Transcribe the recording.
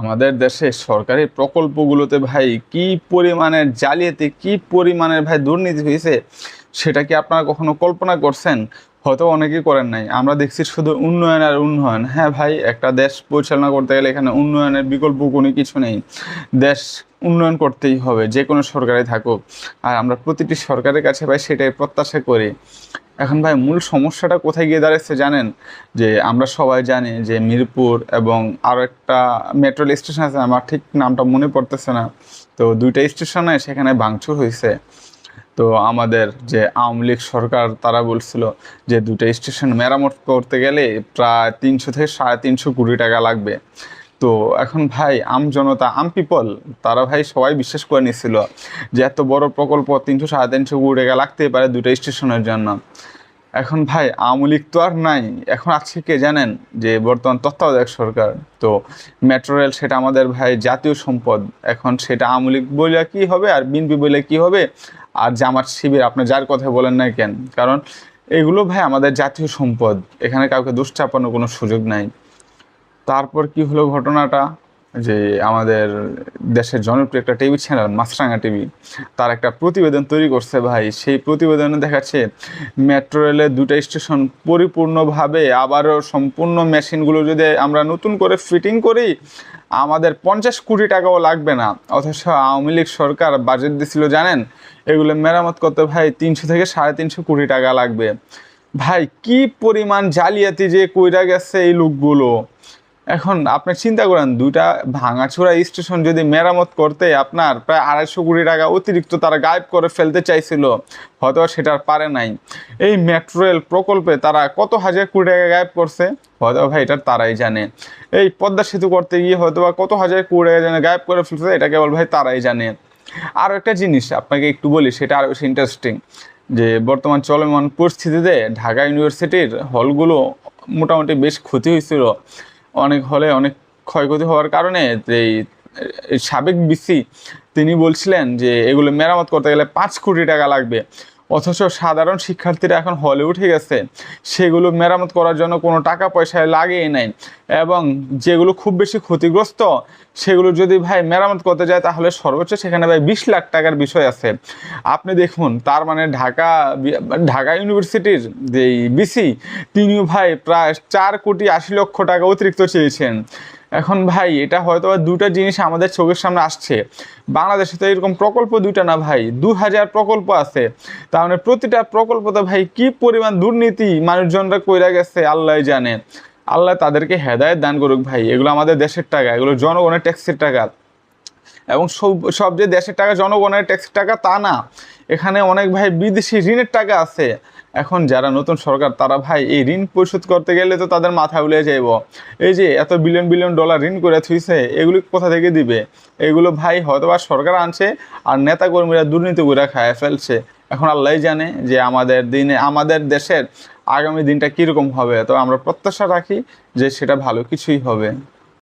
আমাদের দেশে সরকারি প্রকল্পগুলোতে ভাই কি পরিমাণের জালিয়াতি, কি পরিমাণের ভাই দুর্নীতি হয়েছে সেটা কি আপনারা কখনো কল্পনা করছেন? হয়তো অনেকেই করেন নাই। আমরা দেখছি শুধু উন্নয়ন আর উন্নয়ন। হ্যাঁ ভাই, একটা দেশ পরিচালনা করতে গেলে এখানে উন্নয়নের বিকল্প কোনো কিছু নেই। দেশ উন্নয়ন করতেই হবে, যে কোনো সরকারে থাকুক। আর আমরা প্রতিটি সরকারের কাছে ভাই সেটাই প্রত্যাশা করি। এখন ভাই মূল সমস্যাটা কোথায় গিয়ে দাঁড়াচ্ছে জানেন? যে আমরা সবাই জানি যে মিরপুর এবং আরও একটা মেট্রো স্টেশন আছে, আমার ঠিক নামটা মনে পড়তেছে না। তো দুইটা স্টেশনে সেখানে ভাঙচুর হয়েছে। তো আমাদের যে আওয়ামী লীগ সরকার, তারা বলছিল যে দুটো স্টেশন মেরামত করতে গেলে প্রায় তিনশো থেকে সাড়ে তিনশো কোটি টাকা লাগবে। তো এখন ভাই, আম জনতা, আম পিপল তারা ভাই সবাই বিশ্বাস করে নিছিল যে এত বড় প্রকল্প তিনশো সাড়ে তিনশো কোটি টাকা লাগতেই পারে দুটো স্টেশনের জন্য। এখন ভাই, আওয়ামী লীগ তো আর নাই। এখন আছে কে জানেন যে বর্তমান তত্ত্বাবধায়ক সরকার? তো মেট্রো রেল সেটা আমাদের ভাই জাতীয় সম্পদ। এখন সেটা আওয়ামী লীগ বলে কি হবে আর বিএনপি বলে কি হবে? আর যে আমার শিবির, আপনি যার কথা বলেন না কেন? কারণ এগুলো ভাই আমাদের জাতীয় সম্পদ। এখানে কাউকে দোষ কোনো সুযোগ নাই। তারপর কি হলো ঘটনাটা? যে আমাদের দেশের জনপ্রিয় একটা টিভি চ্যানেল, মাছরাঙা টিভি, তার একটা প্রতিবেদন তৈরি করছে ভাই। সেই প্রতিবেদনে দেখাচ্ছে, মেট্রো রেলের দুটো স্টেশন পরিপূর্ণভাবে আবারও সম্পূর্ণ মেশিনগুলো যদি আমরা নতুন করে ফিটিং করি, আমাদের পঞ্চাশ কোটি টাকাও লাগবে না। অথচ আওয়ামী লীগ সরকার বাজেট দিছিল, জানেন? এগুলো মেরামত করতে ভাই তিনশো থেকে সাড়ে তিনশো কোটি টাকা লাগবে। ভাই, কি পরিমাণ জালিয়াতি যে কইরা গেছে এই লোকগুলো? এখন আপনি চিন্তা করেন, দুইটা ভাঙাচোরা স্টেশন যদি মেরামত করতে আপনার প্রায় আড়াইশো কোটি টাকা অতিরিক্ত তারা গায়েব করে ফেলতে চাইছিল, হয়তো সেটা পারে নাই। এই মেট্রো রেল প্রকল্পে তারা কত হাজার কোটি টাকা গায়েব করছে? হয়তো ভাই এটা তারাই জানে। এই পদ্মা সেতু করতে গিয়ে হয়তো বা কত হাজার কোটি টাকা জানে গায়েব করে ফেলছে, এটা কেবল ভাই তারাই জানে। আরও একটা জিনিস আপনাকে একটু বলি, সেটা আরও বেশি ইন্টারেস্টিং যে বর্তমান চলমান পরিস্থিতিতে ঢাকা ইউনিভার্সিটির হলগুলো মোটামুটি বেশ ক্ষতি হয়েছিল। অনেক হলে অনেক ক্ষয়ক্ষতি হওয়ার কারণে এই সাবেক বিসি তিনি বলছিলেন যে এগুলো মেরামত করতে গেলে পাঁচ কোটি টাকা লাগবে। অথচ সাধারণ শিক্ষার্থীরা এখন হলে উঠে গেছে। সেগুলো মেরামত করার জন্য কোনো টাকা পয়সা লাগেই নাই। এবং যেগুলো খুব বেশি ক্ষতিগ্রস্ত, সেগুলো যদি ভাই মেরামত করতে যায়, তাহলে সর্বোচ্চ সেখানে ভাই বিশ লাখ টাকার বিষয় আছে। আপনি দেখুন, তার মানে ঢাকা ঢাকা ইউনিভার্সিটির যে বিসি, তিনিও ভাই প্রায় চার কোটি আশি লক্ষ টাকা অতিরিক্ত চেয়েছেন। এখন ভাই, এটা হয়তো দুটা জিনিস আমাদের চোখের সামনে আসছে। বাংলাদেশে তো এরকম প্রকল্প দুইটা না ভাই দু হাজার প্রকল্প আছে। তার মানে প্রতিটা প্রকল্পতে ভাই কি পরিমাণ দুর্নীতি মানুষজনরা কইরা গেছে আল্লাহ জানে। আল্লাহ তাদেরকে হেদায়েত দান করুক ভাই, এগুলো আমাদের দেশের টাকা, এগুলো জনগণের ট্যাক্সের টাকা। এবং সব সব যে দেশের টাকা, জনগণের ট্যাক্সের টাকা তা না। এখানে অনেক ভাই বিদেশি ঋণের টাকা আছে। এখন যারা নতুন সরকার, তারা ভাই এই ঋণ পরিশোধ করতে গেলে তো তাদের মাথা উলে যাইব। এই যে এত বিলিয়ন বিলিয়ন ডলার ঋণ করে থুইছে, এগুলো কোথা থেকে দিবে? এগুলো ভাই হয়তো বা সরকার আনছে আর নেতা কর্মীরা দুর্নীতি করে খায় ফেলছে। এখন আল্লাহ জানে যে আমাদের দিনে, আমাদের দেশের আগামী দিনটা কীরকম হবে। তো আমরা প্রত্যাশা রাখি যে সেটা ভালো কিছুই হবে।